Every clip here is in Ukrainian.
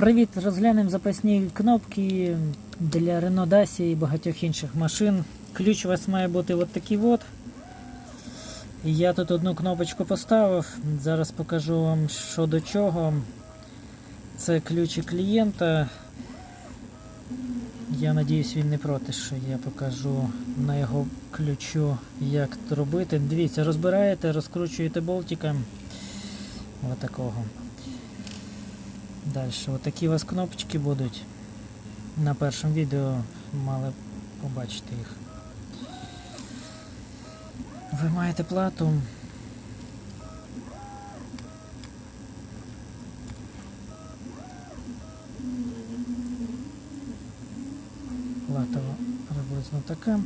Привіт! Розглянемо запасні кнопки для Renault Dacia і багатьох інших машин. Ключ у вас має бути от такий от. Я тут одну кнопочку поставив. Зараз покажу вам що до чого. Це ключі клієнта. Я надіюсь, він не проти, що я покажу на його ключу, як робити. Дивіться, розбираєте, розкручуєте болтиком. Ось такого. Далі, отакі у вас кнопочки будуть. На першому відео мали побачити їх. Ви маєте плату. Плата приблизно така.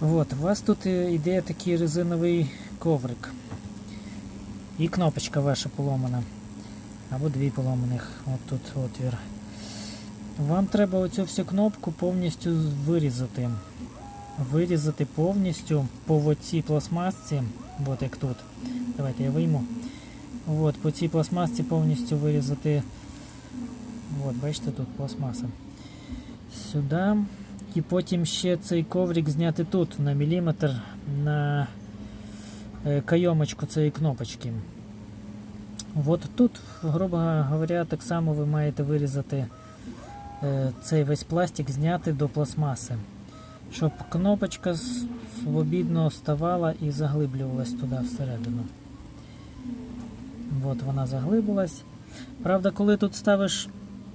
От, у вас тут йде такий резиновий коврик. І кнопочка ваша поломана. Або дві поломаних. От тут отвір. Вам треба оцю всю кнопку повністю вирізати. Вирізати повністю по цій пластмасці. От як тут. Давайте я вийму. От, по цій пластмасці повністю вирізати. От, бачите, тут пластмаса. Сюди. І потім ще цей коврик зняти тут на міліметр на е, кайомочку цієї кнопочки. От тут, грубо говоря, так само ви маєте вирізати е, цей весь пластик, зняти до пластмаси, щоб кнопочка свобідно вставала і заглиблювалась туди всередину. От вона заглибилась. Правда, коли тут ставиш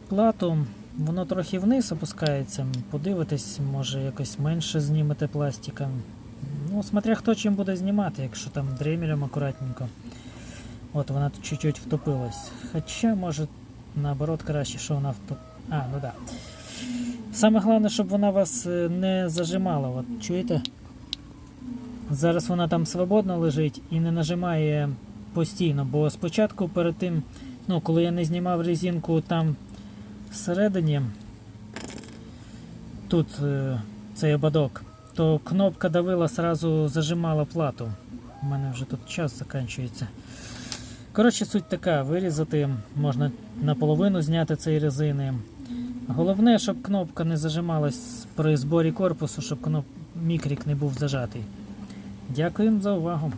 плату, воно трохи вниз опускається. Подивитись, може якось менше знімете пластика. Ну, смотря хто чим буде знімати, якщо там дремелем акуратненько. От вона тут чуть-чуть втопилась. Хоча, може, наоборот, краще, що вона втоп... А, ну да. Саме головне, щоб вона вас е, не зажимала. От чуєте? Зараз вона там свободно лежить і не нажимає постійно, бо спочатку перед тим, ну, коли я не знімав резинку там всередині, тут е, цей ободок, то кнопка давила, сразу зажимала плату. У мене вже тут час закінчується. Коротше, суть така: вирізати можна наполовину зняти цієї резини. Головне, щоб кнопка не зажималась при зборі корпусу, щоб мікрік не був зажатий. Дякуємо за увагу.